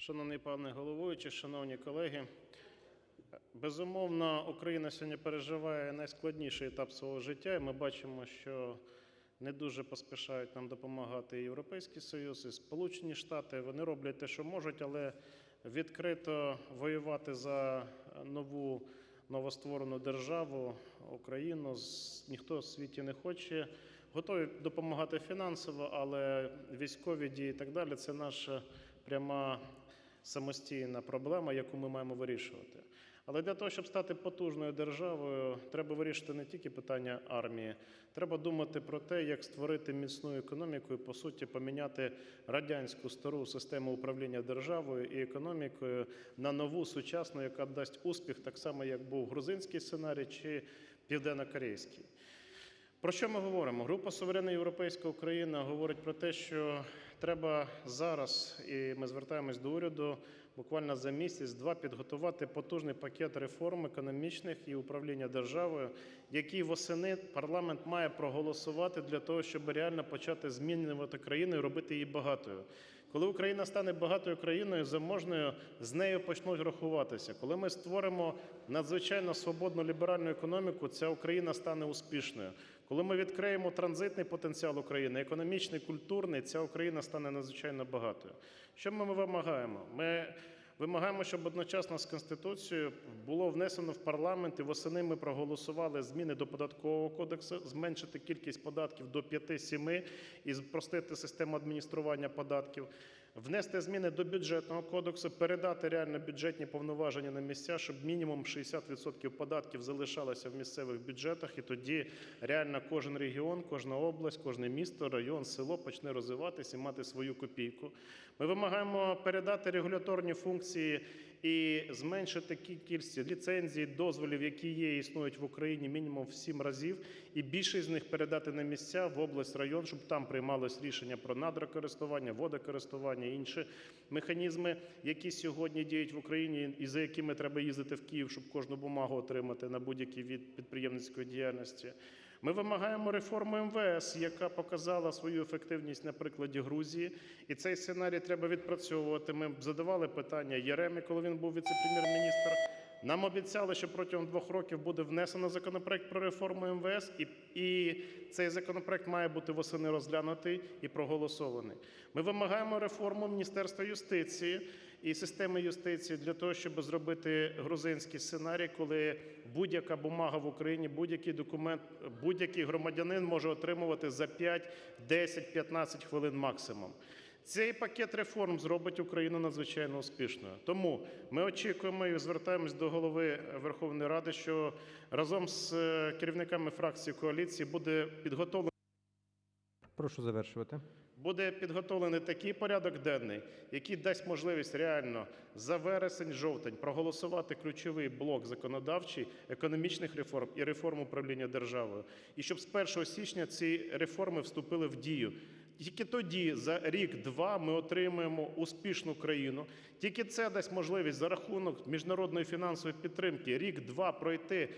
Шановний пане головуючий, шановні колеги, безумовно, Україна сьогодні переживає найскладніший етап свого життя, і ми бачимо, що не дуже поспішають нам допомагати і Європейський Союз, і Сполучені Штати. Вони роблять те, що можуть, але відкрито воювати за нову новостворену державу Україну ніхто в світі не хоче. Готові допомагати фінансово, але військові дії і так далі це наша пряма самостійна проблема, яку ми маємо вирішувати. Але для того, щоб стати потужною державою, треба вирішити не тільки питання армії, треба думати про те, як створити міцну економіку і, по суті, поміняти радянську стару систему управління державою і економікою на нову сучасну, яка дасть успіх, так само як був грузинський сценарій чи південно-корейський. Про що ми говоримо? Група Суверенна Європейська Україна говорить про те, що треба зараз, і ми звертаємось до уряду, буквально за місяць-два підготувати потужний пакет реформ економічних і управління державою, який восени парламент має проголосувати для того, щоб реально почати змінювати країну і робити її багатою. Коли Україна стане багатою країною, заможною, з нею почнуть рахуватися. Коли ми створимо надзвичайно свободну ліберальну економіку, ця Україна стане успішною. Коли ми відкриємо транзитний потенціал України, економічний, культурний, ця Україна стане надзвичайно багатою. Що ми вимагаємо? Ми вимагаємо, щоб одночасно з Конституцією було внесено в парламент і восени ми проголосували зміни до податкового кодексу, зменшити кількість податків до 5-7 і спростити систему адміністрування податків, внести зміни до бюджетного кодексу, передати реально бюджетні повноваження на місця, щоб мінімум 60% податків залишалося в місцевих бюджетах, і тоді реально кожен регіон, кожна область, кожне місто, район, село почне розвиватися і мати свою копійку. Ми вимагаємо передати регуляторні функції você і зменшити кількість ліцензій, дозволів, які є існують в Україні, мінімум в 7 разів, і більшість з них передати на місця в область, район, щоб там приймалось рішення про надрокористування, водокористування, інші механізми, які сьогодні діють в Україні, і за якими треба їздити в Київ, щоб кожну бумагу отримати на будь-який від підприємницької діяльності. Ми вимагаємо реформи МВС, яка показала свою ефективність на прикладі Грузії, і цей сценарій треба відпрацьовувати. Ми задавали питання Єремі, коли він був віце-прем'єр-міністр. Нам обіцяли, що протягом двох років буде внесено законопроект про реформу МВС, і цей законопроект має бути восени розглянутий і проголосований. Ми вимагаємо реформу Міністерства юстиції і системи юстиції для того, щоб зробити грузинський сценарій, коли будь-яка бумага в Україні, будь-який документ, будь-який громадянин може отримувати за 5, 10, 15 хвилин максимум. Цей пакет реформ зробить Україну надзвичайно успішною. Тому ми очікуємо і звертаємось до голови Верховної Ради, що разом з е, керівниками фракції коаліції буде підготовлено. Прошу завершувати. Буде підготовлений такий порядок денний, який дасть можливість реально за вересень-жовтень проголосувати ключовий блок законодавчий, економічних реформ і реформ управління державою. І щоб з 1 січня ці реформи вступили в дію. Тільки тоді, за рік-два, ми отримаємо успішну країну. Тільки це дасть можливість за рахунок міжнародної фінансової підтримки рік-два пройти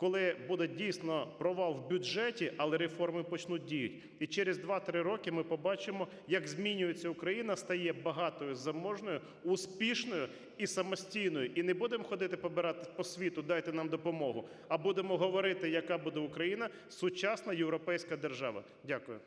коли буде дійсно провал в бюджеті, але реформи почнуть діяти. І через 2-3 роки ми побачимо, як змінюється Україна, стає багатою, заможною, успішною і самостійною. І не будемо ходити побирати по світу, дайте нам допомогу, а будемо говорити, яка буде Україна, сучасна європейська держава. Дякую.